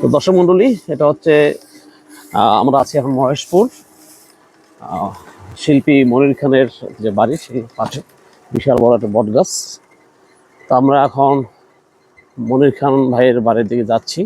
তো দর্শক মন্ডলী এটা হচ্ছে আমরা আছি এখন মহেশপুর শিল্পী মনির খানের যে বাড়ি সেই পাশে, বিশাল বড় একটা বট গাছ তো আমরা এখন মনির খান ভাইয়ের বাড়ির দিকে যাচ্ছি,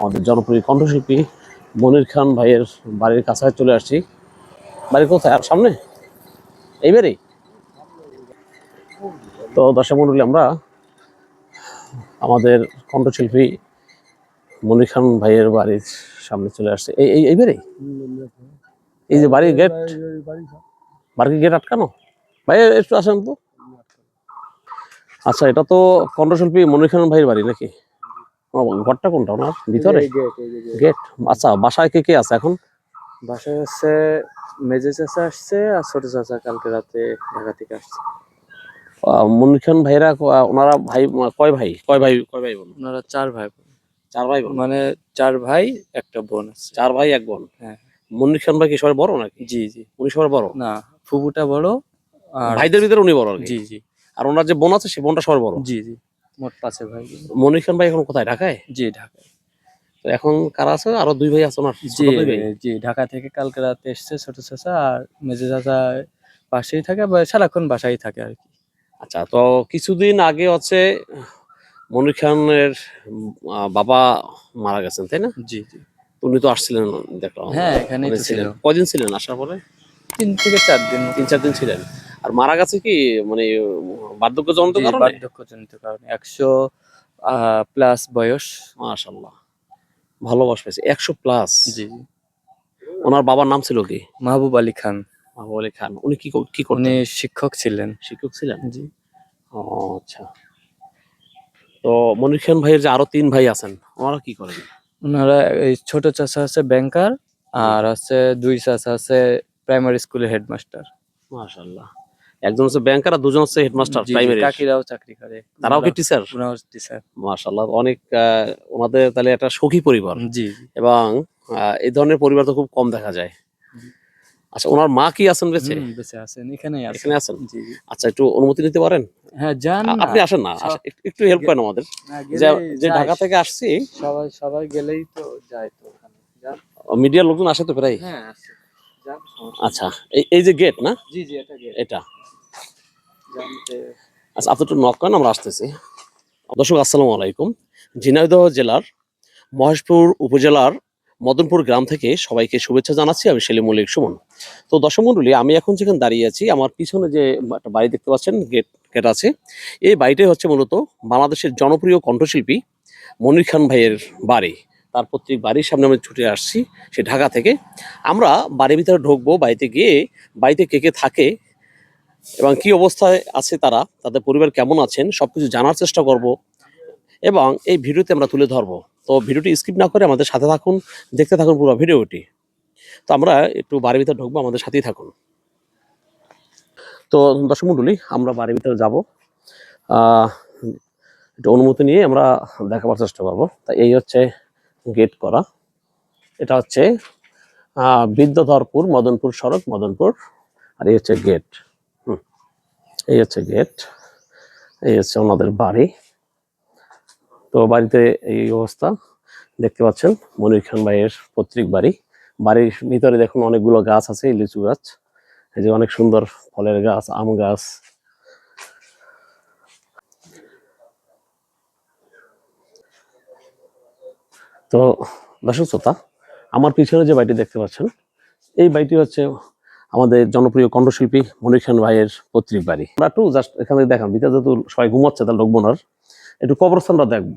আমাদের জনপ্রিয় কণ্ঠশিল্পী মনির খান ভাইয়ের বাড়ির কাছে চলে আসছি। বাড়ি কোথায়? আর সামনে? এইবারেই? তো দর্শক মন্ডলী আমরা আমাদের কণ্ঠশিল্পী মনির খান ভাইয়ের বাড়ির সামনে চলে আসছে। এই এই এইবারেই এই যে বাড়ির গেট বাড়ির গেট আটকানো? ভাই একটু আসেন তো। আচ্ছা এটা তো কণ্ঠশিল্পী মনির খান ভাইয়ের বাড়ি নাকি? ঘরটা কোনটা ওনার? ভিতরে? গেট আচ্ছা বাসায় কে কে আছে এখন? বাসায় হচ্ছে মেজে চাচা আসছে আর ছোট চাচা কালকে রাতে ঢাকা থেকে আসছে। মনির খান ভাইরা ওনারা ভাই কয় ভাই? কয় ভাই কয় ভাই বোন? ওনারা চার ভাই। চার ভাই বোন? মানে চার ভাই একটা বোন আছে। চার ভাই এক বোন? হ্যাঁ। মনির খান ভাই কি সবাই বড় নাকি? জি জি। উনি সবার বড়? না বড় আর ভাইদের ভিতরে উনি বড় জি জি। আর ওনার যে বোন আছে সেই বোনটা সবার বড়? জি জি। মোট পাঁচে ভাই। বোন। মনির খান ভাই এখন কোথায় ঢাকায়? জি ঢাকা তো এখন কারা আছে? আরও দুই ভাই আছে ওনার জি জি ঢাকা থেকে কালকে রাতে এসছে ছোট চাচা আর মেজে চাচা পাশেই থাকে বা সারাক্ষণ বাসায় থাকে আর কি। আচ্ছা তো কিছুদিন আগে হচ্ছে মনির খানের বাবা মারা গেছেন তাই না? জি জি। উনি তো আসছিলেন দেখলাম হ্যাঁ এখানে ছিলেন। কদিন ছিলেন আসার পরে? তিন থেকে চার দিন। তিন চার দিন ছিলেন। আর মারা গেছে কি মানে বার্ধক্য জনিত কারণে? বার্ধক্যজনিত কারণে। একশো প্লাস বয়স। মাশাল্লাহ ভালো বয়স পেয়েছে। একশো প্লাস। জি ওনার বাবার নাম ছিল কি? মাহবুব আলী খান। মাহবুব আলী খান। উনি কি কি করতেন? উনি শিক্ষক ছিলেন। শিক্ষক ছিলেন? জি। ও আচ্ছা। তো মনির খান ভাইয়ের যে আরও তিন ভাই আছেন ওনারা কি করেন? ওনারা এই ছোট চাচা আছে ব্যাংকার আর আছে দুই চাচা আছে প্রাইমারি স্কুলের হেডমাস্টার মাশাল্লাহ একজন হচ্ছে ব্যাংকার আর দুজন হচ্ছে হেডমাস্টার প্রাইমারি কাকিরাও চাকরি করে। তারাও কি টিচার ওনারাও টিচার মাশাল্লাহ অনেক ওনাদের তাহলে একটা সুখী পরিবার। জি। এবং এই ধরনের পরিবার তো খুব কম দেখা যায়। আচ্ছা ওনার মা কি আছেন বেঁচে? বেঁচে আছেন আছেন। এখানে আছেন। আচ্ছা একটু অনুমতি নিতে পারেন? হ্যাঁ যান আপনি আসেন না একটু- একটু হেল্প করেন আমাদের। যে ঢাকা থেকে আসছি সবাই সবাই গেলেই তো যায় তো ওখানে। মিডিয়ার লোকজন আসে তো প্রায়? হ্যাঁ আচ্ছা এই এই যে গেট না? জি জি এটা গেলে এটা। আচ্ছা আপনি একটু নক করেন আমরা আসতেছি। দর্শক আসসালামু আলাইকুম। ঝিনাইদহ জেলার মহেশপুর উপজেলার মদনপুর গ্রাম থেকে সবাইকে শুভেচ্ছা জানাচ্ছি। আমি সেলিম মল্লিক সুমন। তো দর্শক আমি এখন যেখানে দাঁড়িয়ে আছি, আমার পিছনে যে একটা বাড়ি দেখতে পাচ্ছেন, গেট গেট আছে। এই বাড়িটাই হচ্ছে মূলত বাংলাদেশের জনপ্রিয় কণ্ঠশিল্পী মনির খান ভাইয়ের বাড়ি। তার প্রত্যেক বাড়ির সামনে আমি ছুটে আসছি সে ঢাকা থেকে। আমরা বাড়ির ভিতরে ঢুকবো, বাড়িতে গিয়ে বাড়িতে কে কে থাকে এবং কি অবস্থায় আছে তারা, তাদের পরিবার কেমন আছেন, সবকিছু জানার চেষ্টা করব। এবং এই ভিডিওতে আমরা তুলে ধরবো। তো ভিডিওটি স্কিপ না করে আমাদের সাথে থাকুন, দেখতে থাকুন পুরো ভিডিওটি। তো আমরা একটু বাড়ির ভিতরে ঢুকবো, আমাদের সাথেই থাকুন। তো দর্শক মণ্ডলী আমরা বাড়ির ভিতরে যাব। একটু অনুমতি নিয়ে আমরা দেখাবার চেষ্টা করব। তা এই হচ্ছে গেট করা। এটা হচ্ছে বিদ্যাধরপুর মদনপুর সড়ক, মদনপুর। আর এই হচ্ছে গেট। এই হচ্ছে গেট। এই হচ্ছে ওনাদের বাড়ি। তো বাড়িতে এই অবস্থা দেখতে পাচ্ছেন, মনির খান ভাইয়ের পৈতৃক বাড়ি। বাড়ির ভিতরে দেখুন অনেকগুলো গাছ আছে, লিচু গাছ। এই যে অনেক সুন্দর ফলের গাছ, আম গাছ। তো দর্শক শ্রোতা, আমার পিছনে যে বাড়িটি দেখতে পাচ্ছেন, এই বাড়িটি হচ্ছে আমাদের জনপ্রিয় কণ্ঠশিল্পী মনির খান ভাইয়ের পৈতৃক বাড়ি। আমরা একটু জাস্ট এখানে দেখান, ভিতরে যেহেতু সবাই ঘুমাচ্ছে তার লোকবো না আর। একটু কবরস্থানটা দেখব।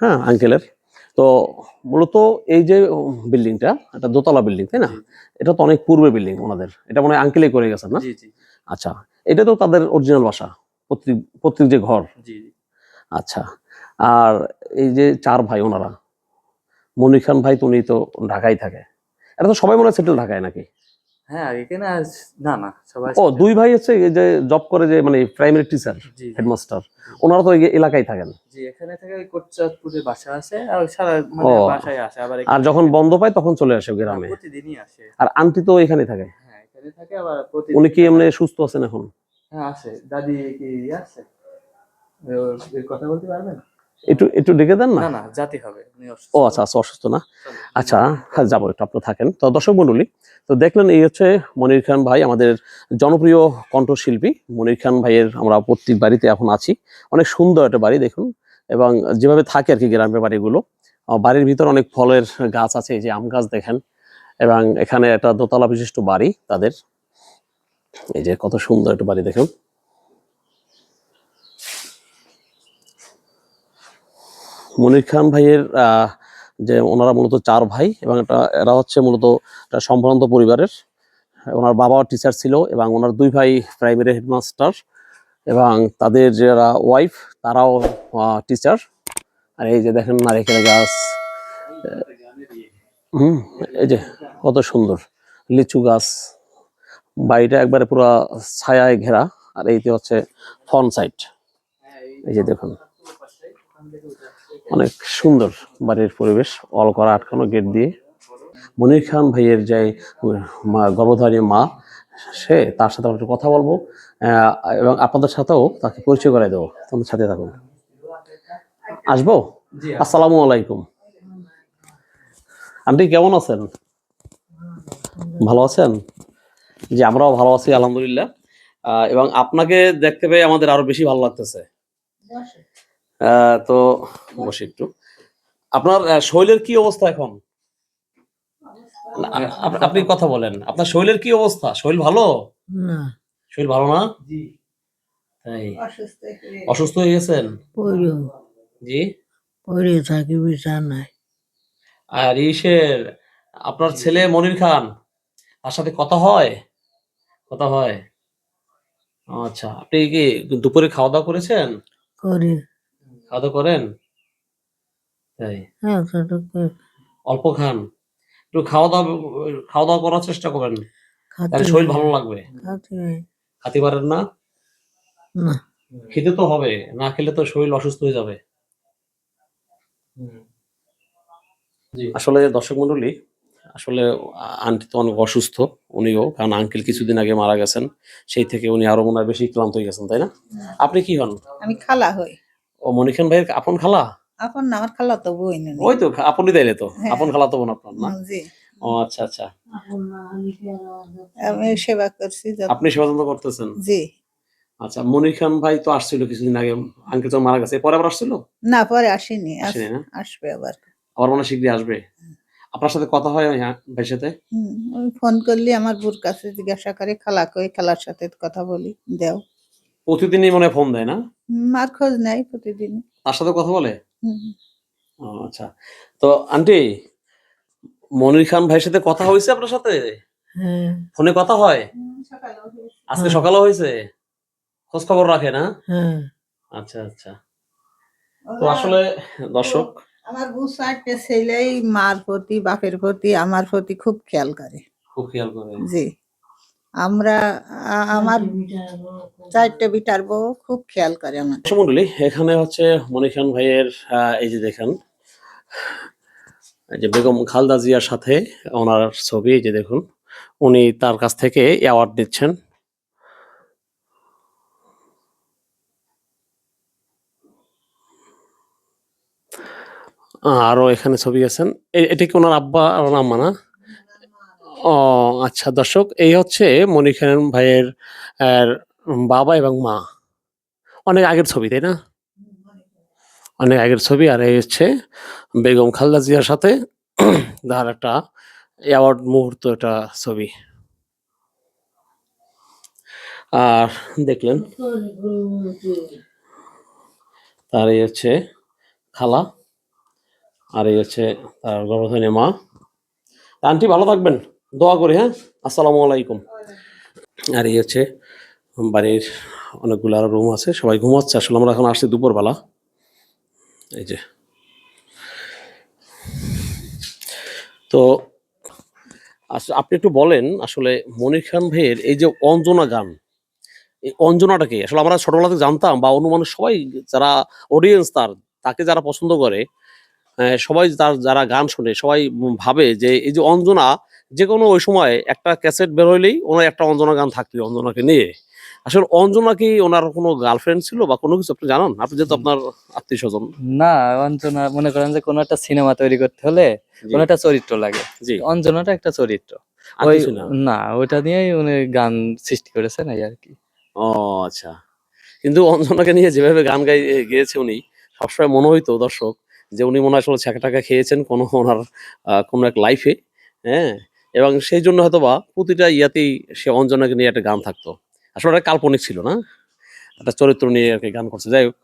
হ্যাঁ আঙ্কেলের তো মূলত এই যে বিল্ডিংটা এটা দোতলা বিল্ডিং তাই না? এটা তো অনেক পূর্বে বিল্ডিং ওনাদের। এটা মনে হয় আঙ্কেলেই করে গেছেন না? আচ্ছা এটা তো তাদের অরিজিনাল বাসা পৈতৃক যে ঘর। আচ্ছা আর এই যে চার ভাই ওনারা মনির খান ভাই তো উনি তো ঢাকায় থাকে। এটা তো সবাই মনে হয় সেটেল ঢাকায় নাকি? হ্যাঁ এখানে না না সবাই ও দুই ভাই হচ্ছে যে জব করে যে মানে প্রাইমারি টিচার। হেডমাস্টার ওনারা তো এলাকায় থাকেন। জি এখানে থেকে কোটচাঁদপুরে বাসা আছে আর সারা মানে বাসায় আসে আবার আর যখন বন্ধ পায় তখন চলে আসে হ্যাঁ, গ্রামে। প্রতিদিনই আসে। আর আন্টি তো এখানে থাকে। হ্যাঁ এখানে থাকে আবার প্রতিদিন উনি কি এমনি সুস্থ আছেন এখন? হ্যাঁ আসে। দাদি কি আছে কথা বলতে পারবেন? একটু একটু ডেকে দেন না? জাতি হবে ও আচ্ছা আচ্ছা অসুস্থ না? আচ্ছা হ্যাঁ, যাব একটু আপনি থাকেন। তো দর্শক মন্ডলী তো দেখলেন এই হচ্ছে মনির খান ভাই আমাদের জনপ্রিয় কণ্ঠশিল্পী। মনির খান ভাইয়ের আমরা প্রত্যেক বাড়িতে এখন আছি। অনেক সুন্দর একটা বাড়ি দেখুন। এবং যেভাবে থাকে আর কি গ্রামের বাড়িগুলো বাড়ির ভিতর অনেক ফলের গাছ আছে এই যে আম গাছ দেখেন। এবং এখানে একটা দোতলা বিশিষ্ট বাড়ি তাদের। এই যে কত সুন্দর একটা বাড়ি দেখুন। মনির খান ভাইয়ের যে ওনারা মূলত চার ভাই এবং এটা, এরা হচ্ছে মূলত একটা সম্ভ্রান্ত পরিবারের। ওনার বাবা টিচার ছিল এবং ওনার দুই ভাই প্রাইমারি হেডমাস্টার এবং তাদের যারা ওয়াইফ তারাও টিচার আর এই যে দেখেন নারিকেল গাছ হুম, এই যে কত সুন্দর, লিচু গাছ। বাড়িটা একবারে পুরো ছায়ায় ঘেরা, আর এইতে হচ্ছে ফন সাইড এই যে দেখুন। অনেক সুন্দর বাড়ির পরিবেশ অল করা আটকানো গেট দিয়ে। মনির খান ভাইয়ের যে গর্ভধারী মা সে তার সাথে আমরা একটু কথা বলব এবং আপনাদের সাথেও তাকে পরিচয় করে দেবো। তোমাদের সাথে থাকুন। আসব। আসসালামু আলাইকুম। আন্টি কেমন আছেন? ভালো আছেন? জি আমরাও ভালো আছি আলহামদুলিল্লাহ। আহ, এবং আপনাকে দেখতে পেয়ে আমাদের আরও বেশি ভালো লাগতেছে। তো বসে একটু। আপনার শরীরের কি অবস্থা এখন? আপনি কথা বলেন। আপনার শরীরের কি অবস্থা? শরীর ভালো? না। শরীর ভালো না? তাই। অসুস্থ হয়ে গেছেন? জি। পড়ে থাকি বিছানায় আর ইসের আপনার ছেলে মনির খান তার সাথে কথা হয়? কথা হয়? আচ্ছা। আপনি কি দুপুরে খাওয়া দাওয়া করেছেন? করি। খাওয়া করেন? তাই। হ্যাঁ অল্প খান। একটু খাওয়া দাওয়া খাওয়া দাওয়া করার চেষ্টা করেন তাহলে শরীর ভালো লাগবে। খাতে পারেন না? না। খেতে তো হবে। না খেলে তো শরীর অসুস্থ হয়ে যাবে। আসলে দর্শক মন্ডলী আসলে আন্টি তো অনেক অসুস্থ উনিও কারণ আঙ্কেল কিছুদিন আগে মারা গেছেন। সেই থেকে উনি আরও মনে হয় বেশি ক্লান্ত হয়ে গেছেন তাই না। আপনি কি হন? আমি খালা হই। ও মনিখান ভাইয়ের আপন খালা? আপন না আমার খালা তো বই নেই। ওই তো আপনি তাইলে তো। হ্যাঁ। আপন খালা তো বোন আপনার না? জি। ও আচ্ছা আচ্ছা। আমি সেবা করছি আপনি সেবা যত্ন করতেছেন? জি। আচ্ছা মনির খান ভাই তো আসছিল কিছুদিন আগে আঙ্কেল তো মারা গেছে। পরে আবার আসছিল? না পরে আসেনি আস- আসেনি না? আসবে আবার। আবার মনে হয় শীঘ্রই আসবে। আপনার সাথে কথা হয় ওই ভাইয়ের সাথে? ফোন করলে আমার বুর কাছে জিজ্ঞাসা করে খালা কই খালার সাথে কথা বলি দেও। প্রতিদিনই মনে ফোন দেয় না? মার খোঁজ নেই প্রতিদিন তার সাথে কথা বলে? আচ্ছা। তো আন্টি মনির খান ভাইয়ের সাথে কথা হয়েছে আপনার সাথে? হ্যাঁ। ফোনে কথা হয়? আজকে হুম। সকালে হয়েছে? খোঁজ খবর রাখে না? হ্যাঁ। আচ্ছা আচ্ছা। তো আসলে দর্শক আমার বউ চারটে ছেলেই মার প্রতি বাপের প্রতি আমার প্রতি খুব খেয়াল করে। খুব খেয়াল করে। জি। আমরা আমার চারটে বিটার বউ খুব খেয়াল করে আমার দর্শক মন্ডলী এখানে হচ্ছে মনির খান ভাইয়ের আহ, এই যে দেখেন এই যে বেগম খালদা জিয়ার সাথে ওনার ছবি এই যে দেখুন উনি তার কাছ থেকে অ্যাওয়ার্ড নিচ্ছেন। আরও এখানে ছবি আছেন। এটা কি ওনার আব্বা আর ওনার আম্মা না? ও আচ্ছা দর্শক, এই হচ্ছে মনির খান ভাইয়ের বাবা এবং মা। অনেক আগের ছবি, তাই না? অনেক আগের ছবি, আর এই হচ্ছে বেগম খালদা জিয়ার সাথে তার একটা অ্যাওয়ার্ড মুহূর্ত একটা ছবি। আর দেখলেন তার এই হচ্ছে খালা, আর এই হচ্ছে তার গর্ভধারী মা। আন্টি, ভালো থাকবেন। দোয়া করি হ্যাঁ? আসসালামু আলাইকুম। আর এই হচ্ছে বাড়ির অনেকগুলো আরও রুম আছে, সবাই ঘুমাচ্ছে। আসলে আমরা এখন আসছি দুপুরবেলা। এই যে। তো আপনি একটু বলেন, আসলে মনির খান ভাইয়ের এই যে অঞ্জনা গান, এই অঞ্জনাটাকে আসলে আমরা ছোটবেলা থেকে জানতাম বা অন্য মানুষ সবাই যারা অডিয়েন্স তার, তাকে যারা পছন্দ করে সবাই তার যারা গান শোনে সবাই ভাবে যে এই যে অঞ্জনা যে কোনো ওই সময় একটা ক্যাসেট বের হইলেই ওনার একটা অঞ্জনা গান থাকতো অঞ্জনাকে নিয়ে। আসলে অঞ্জনা কি ওনার কোনো গার্লফ্রেন্ড ছিল বা কোনো কিছু? আপনি জানান আপনি যেহেতু আপনার আত্মীয় স্বজন না অঞ্জনা মনে করেন যে কোনো একটা সিনেমা তৈরি করতে হলে কোনো একটা চরিত্র লাগে। জি। অঞ্জনাটা একটা চরিত্র। না। ওইটা নিয়েই উনি গান সৃষ্টি করেছেন এই আর কি। ও আচ্ছা। কিন্তু অঞ্জনাকে নিয়ে যেভাবে গান গাই গেয়েছে উনি সবসময় মনে হইতো দর্শক যে উনি মনে হয় আসলে ছ্যাঁকা টাকা খেয়েছেন কোনো ওনার কোনো এক লাইফে হ্যাঁ? এবং সেই জন্য হয়তো বা প্রতিটা ইয়াতেই সে অঞ্জনাকে নিয়ে একটা গান থাকতো। আসলে ওটা কাল্পনিক ছিল না? একটা চরিত্র নিয়ে আর কি গান করছে। যাই হোক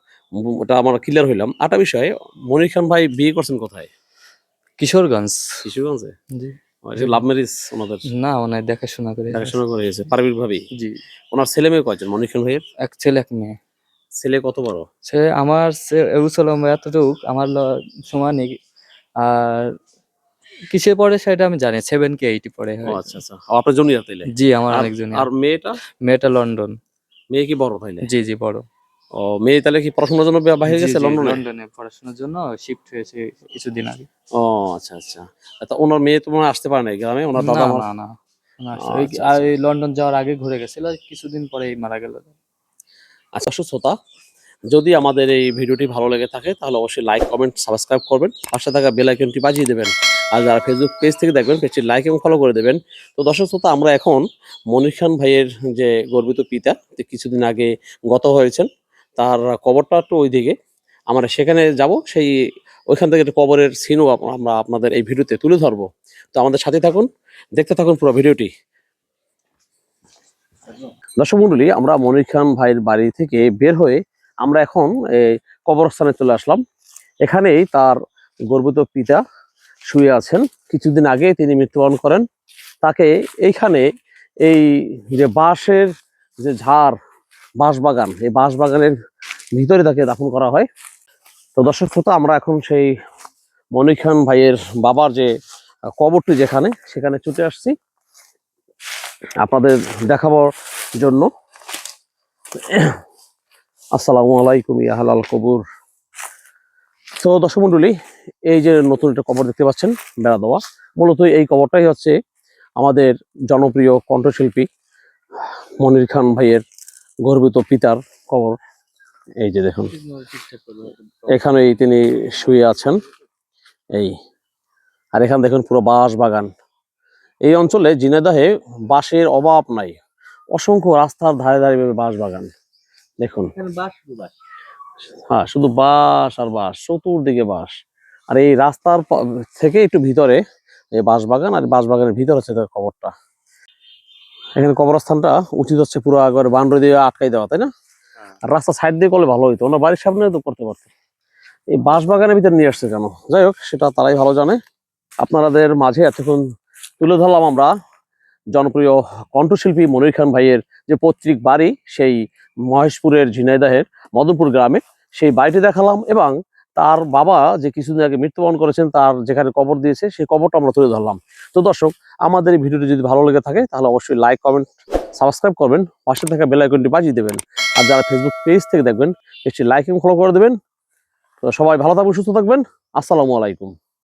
ওটা আমার ক্লিয়ার হইলাম। আরেকটা বিষয় মনির খান ভাই বিয়ে করছেন কোথায়? কিশোরগঞ্জ। শিশুগঞ্জে জি। লাভ ম্যারেজ ওনাদের? না ওনার দেখাশোনা করে। দেখাশোনা করে গেছে পারিবারিক ভাবেই জি। ওনার ছেলে মেয়ে কয়জন? মনির খান ভাইয়ের? এক ছেলে এক মেয়ে। ছেলে কত বড়? সে আমার উচল এতটুক আমার সমানই আর কিসে পড়ে সেটা আমি জানি সেভেন কে এইটি পড়ে। আচ্ছা আচ্ছা। আপনার জুনিয়র তাইলে? জি আমার আর- অনেকজন আর মেয়েটা? মেয়েটা লন্ডন। মেয়ে কি বড় তাইলে? জি জি বড়। ও মেয়ে তাহলে কি পড়াশোনার জন্য বাইরে গেছে লন্ডনে? লন্ডনে পড়াশোনার জন্য শিফট হয়েছে কিছুদিন আগে। ও আচ্ছা আচ্ছা। তা ওনার মেয়ে তো মনে আসতে পারে না গ্রামে? ওনার দাদা না না। আচ্ছা, আচ্ছা, আর লন্ডন যাওয়ার আগে ঘুরে গেছিল কিছুদিন পরেই মারা গেল। আচ্ছা সুস্থতা যদি আমাদের এই ভিডিওটি ভালো লেগে থাকে, তাহলে অবশ্যই লাইক কমেন্ট সাবস্ক্রাইব করবেন। পাশে থাকা বেল আইকনটি বাজিয়ে দেবেন। আর যারা ফেসবুক পেজ থেকে দেখবেন পেজটি লাইক এবং ফলো করে দেবেন। তো দর্শক শ্রোতা, আমরা এখন মনির খান ভাইয়ের যে গর্বিত পিতা, যে কিছুদিন আগে গত হয়েছেন, তার কবরটা একটু ওইদিকে। আমরা সেখানে যাব, সেই ওইখান থেকে একটা কবরের সিনও আমরা আপনাদের এই ভিডিওতে তুলে ধরবো। তো আমাদের সাথে থাকুন, দেখতে থাকুন পুরো ভিডিওটি। দর্শক মন্ডলী, আমরা মনির খান ভাইয়ের বাড়ি থেকে বের হয়ে আমরা এখন কবরস্থানে চলে আসলাম। এখানেই তার গর্বিত পিতা শুয়ে আছেন। কিছুদিন আগে তিনি মৃত্যুবরণ করেন। তাকে এইখানে এই যে বাঁশের যে ঝাড় বাঁশ বাগান এই বাঁশ বাগানের ভিতরে তাকে দাফন করা হয়। তো দর্শক শ্রোতা, আমরা এখন সেই মনির খান ভাইয়ের বাবার যে কবরটি যেখানে, সেখানে ছুটে আসছি। আপনাদের দেখাবার জন্য। আসসালামু আলাইকুম, ইয়া হালাল কবুর। তো দর্শক মন্ডলী, এই যে নতুন একটা কবর দেখতে পাচ্ছেন, বেড়া দেওয়া। মূলত এই কবরটাই হচ্ছে আমাদের জনপ্রিয় কণ্ঠশিল্পী মনির খান ভাইয়ের গর্বিত পিতার কবর। এই যে দেখুন, এখানেই তিনি শুয়ে আছেন। এই, আর এখানে দেখুন পুরো বাঁশ বাগান এই অঞ্চলে জিনেদাহে বাঁশের অভাব নাই। অসংখ্য রাস্তার ধারে ধারে বাঁশ বাগান দেখুন হ্যাঁ শুধু বাঁশ আর বাঁশ চতুর্দিকে বাঁশ। আর এই রাস্তার থেকে একটু ভিতরে এই বাঁশ বাগান আর বাঁশ বাগানের ভিতর হচ্ছে তার কবরটা। এখানে কবরস্থানটা উচিত হচ্ছে পুরো একবার বাউন্ডারি দিয়ে আটকাই দেওয়া তাই না? আর রাস্তা সাইড দিয়ে করলে ভালো হইতো। ওনার বাড়ির সামনে তো করতে পারতো এই বাঁশ বাগানের ভিতরে নিয়ে আসছে কেন? যাই হোক সেটা তারাই ভালো জানে। আপনাদের মাঝে এতক্ষণ তুলে ধরলাম আমরা। জনপ্রিয় কণ্ঠশিল্পী মনির খান ভাইয়ের যে পৈতৃক বাড়ি, সেই মহেশপুরের ঝিনাইদাহের মদনপুর গ্রামে, সেই বাড়িটি দেখালাম এবং তার বাবা যে কিছুদিন আগে মৃত্যুবরণ করেছেন, তার যেখানে কবর দিয়েছে, সেই কবরটা আমরা তুলে ধরলাম। তো দর্শক, আমাদের এই ভিডিওটি যদি ভালো লেগে থাকে, তাহলে অবশ্যই লাইক কমেন্ট সাবস্ক্রাইব করবেন, পাশে থাকা বেল আইকনটি বাজিয়ে দেবেন। আর যারা ফেসবুক পেজ থেকে দেখবেন পেজটি লাইক এবং ফলো করে দেবেন। তো সবাই ভালো থাকবেন, সুস্থ থাকবেন। আসসালামু আলাইকুম।